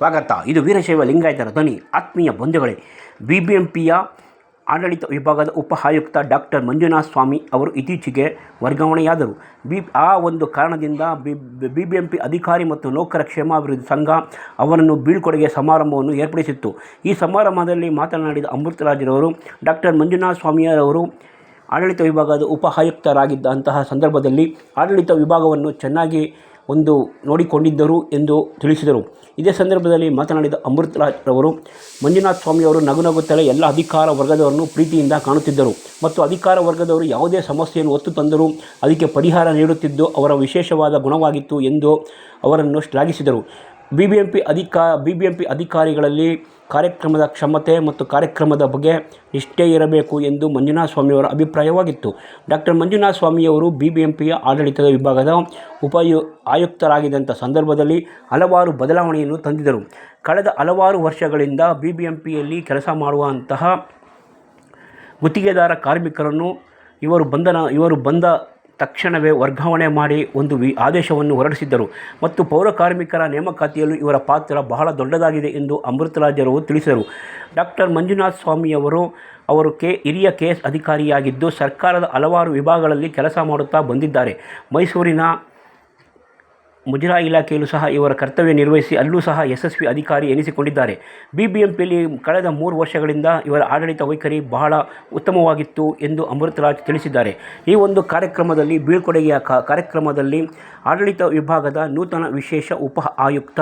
ಸ್ವಾಗತ. ಇದು ವೀರಶೈವ ಲಿಂಗಾಯತರ ಧ್ವನಿ. ಆತ್ಮೀಯ ಬಂಧುಗಳೇ ಬಿ ಬಿ ಎಂ ಪಿಯ ಆಡಳಿತ ವಿಭಾಗದ ಉಪ ಆಯುಕ್ತ ಡಾಕ್ಟರ್ ಮಂಜುನಾಥ ಸ್ವಾಮಿ ಅವರು ಇತ್ತೀಚೆಗೆ ವರ್ಗಾವಣೆಯಾದರು. ಬಿ, ಆ ಒಂದು ಕಾರಣದಿಂದ ಬಿ ಬಿ ಎಂ ಪಿ ಅಧಿಕಾರಿ ಮತ್ತು ನೌಕರ ಕ್ಷೇಮಾಭಿವೃದ್ಧಿ ಸಂಘ ಅವರನ್ನು ಬೀಳ್ಕೊಡುಗೆ ಸಮಾರಂಭವನ್ನು ಏರ್ಪಡಿಸಿತ್ತು. ಈ ಸಮಾರಂಭದಲ್ಲಿ ಮಾತನಾಡಿದ ಅಮೃತರಾಜರವರು ಡಾಕ್ಟರ್ ಮಂಜುನಾಥ ಸ್ವಾಮಿಯರವರು ಆಡಳಿತ ವಿಭಾಗದ ಉಪ ಆಯುಕ್ತರಾಗಿದ್ದಂತಹ ಸಂದರ್ಭದಲ್ಲಿ ಆಡಳಿತ ವಿಭಾಗವನ್ನು ಚೆನ್ನಾಗಿ ಒಂದು ನೋಡಿಕೊಂಡಿದ್ದರು ಎಂದು ತಿಳಿಸಿದರು. ಇದೇ ಸಂದರ್ಭದಲ್ಲಿ ಮಾತನಾಡಿದ ಅಮೃತರಾಜ್ ರವರು, ಮಂಜುನಾಥ ಸ್ವಾಮಿಯವರು ನಗು ನಗುತ್ತಲೇ ಎಲ್ಲ ಅಧಿಕಾರ ವರ್ಗದವರನ್ನು ಪ್ರೀತಿಯಿಂದ ಕಾಣುತ್ತಿದ್ದರು ಮತ್ತು ಅಧಿಕಾರ ವರ್ಗದವರು ಯಾವುದೇ ಸಮಸ್ಯೆಯನ್ನು ಒತ್ತು ತಂದರೂ ಅದಕ್ಕೆ ಪರಿಹಾರ ನೀಡುತ್ತಿದ್ದು ಅವರ ವಿಶೇಷವಾದ ಗುಣವಾಗಿತ್ತು ಎಂದು ಅವರನ್ನು ಶ್ಲಾಘಿಸಿದರು. ಬಿ ಬಿ ಎಂ ಪಿ ಅಧಿಕಾ ಬಿ ಬಿ ಎಂ ಪಿ ಅಧಿಕಾರಿಗಳಲ್ಲಿ ಕಾರ್ಯಕ್ರಮದ ಕ್ಷಮತೆ ಮತ್ತು ಕಾರ್ಯಕ್ರಮದ ಬಗ್ಗೆ ನಿಷ್ಠೆ ಇರಬೇಕು ಎಂದು ಮಂಜುನಾಥ ಸ್ವಾಮಿಯವರ ಅಭಿಪ್ರಾಯವಾಗಿತ್ತು. ಡಾಕ್ಟರ್ ಮಂಜುನಾಥ ಸ್ವಾಮಿಯವರು ಬಿ ಬಿ ಎಂ ಪಿಯ ಆಡಳಿತದ ವಿಭಾಗದ ಉಪಯು, ಆಯುಕ್ತರಾಗಿದ್ದಂಥ ಸಂದರ್ಭದಲ್ಲಿ ಹಲವಾರು ಬದಲಾವಣೆಯನ್ನು ತಂದಿದ್ದರು. ಕಳೆದ ಹಲವಾರು ವರ್ಷಗಳಿಂದ ಬಿ ಬಿ ಎಂ ಪಿಯಲ್ಲಿ ಕೆಲಸ ಮಾಡುವಂತಹ ಗುತ್ತಿಗೆದಾರ ಕಾರ್ಮಿಕರನ್ನು ಇವರು ಬಂಧನ, ಇವರು ಬಂದ ತಕ್ಷಣವೇ ವರ್ಗಾವಣೆ ಮಾಡಿ ಒಂದು ವಿ ಆದೇಶವನ್ನು ಹೊರಡಿಸಿದ್ದರು. ಮತ್ತು ಪೌರಕಾರ್ಮಿಕರ ನೇಮಕಾತಿಯಲ್ಲೂ ಇವರ ಪಾತ್ರ ಬಹಳ ದೊಡ್ಡದಾಗಿದೆ ಎಂದು ಅಮೃತರಾಜರು ತಿಳಿಸಿದರು. ಡಾಕ್ಟರ್ ಮಂಜುನಾಥ ಸ್ವಾಮಿಯವರು ಅವರು ಕೆ ಹಿರಿಯ ಕೆ ಎಸ್ ಅಧಿಕಾರಿಯಾಗಿದ್ದು ಸರ್ಕಾರದ ಹಲವಾರು ವಿಭಾಗಗಳಲ್ಲಿ ಕೆಲಸ ಮಾಡುತ್ತಾ ಬಂದಿದ್ದಾರೆ. ಮೈಸೂರಿನ ಮುಜರಾಯಿ ಇಲಾಖೆಯಲ್ಲೂ ಸಹ ಇವರ ಕರ್ತವ್ಯ ನಿರ್ವಹಿಸಿ ಅಲ್ಲೂ ಸಹ ಯಶಸ್ವಿ ಅಧಿಕಾರಿ ಎನಿಸಿಕೊಂಡಿದ್ದಾರೆ. ಬಿ ಬಿ ಎಂ ಕಳೆದ ಮೂರು ವರ್ಷಗಳಿಂದ ಇವರ ಆಡಳಿತ ವೈಖರಿ ಬಹಳ ಉತ್ತಮವಾಗಿತ್ತು ಎಂದು ಅಮೃತರಾಜ್ ತಿಳಿಸಿದ್ದಾರೆ. ಈ ಒಂದು ಕಾರ್ಯಕ್ರಮದಲ್ಲಿ ಬೀಳ್ಕೊಡುಗೆಯ ಕಾರ್ಯಕ್ರಮದಲ್ಲಿ ಆಡಳಿತ ವಿಭಾಗದ ನೂತನ ವಿಶೇಷ ಉಪ ಆಯುಕ್ತ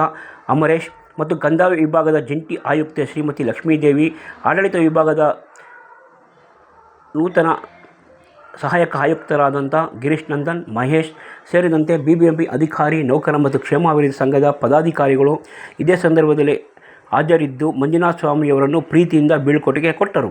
ಅಮರೇಶ್ ಮತ್ತು ಕಂದಾಯ ವಿಭಾಗದ ಜಂಟಿ ಆಯುಕ್ತೆ ಶ್ರೀಮತಿ ಲಕ್ಷ್ಮೀದೇವಿ, ಆಡಳಿತ ವಿಭಾಗದ ನೂತನ ಸಹಾಯಕ ಆಯುಕ್ತರಾದಂಥ ಗಿರೀಶ್ ನಂದನ್, ಮಹೇಶ್ ಸೇರಿದಂತೆ ಬಿ ಬಿ ಎಂ ಪಿ ಅಧಿಕಾರಿ ನೌಕರ ಮತ್ತು ಕ್ಷೇಮಾಭಿವೃದ್ಧಿ ಸಂಘದ ಪದಾಧಿಕಾರಿಗಳು ಇದೇ ಸಂದರ್ಭದಲ್ಲಿ ಹಾಜರಿದ್ದು ಮಂಜುನಾಥ ಸ್ವಾಮಿಯವರನ್ನು ಪ್ರೀತಿಯಿಂದ ಬೀಳ್ಕೊಡುಗೆ ಕೊಟ್ಟರು.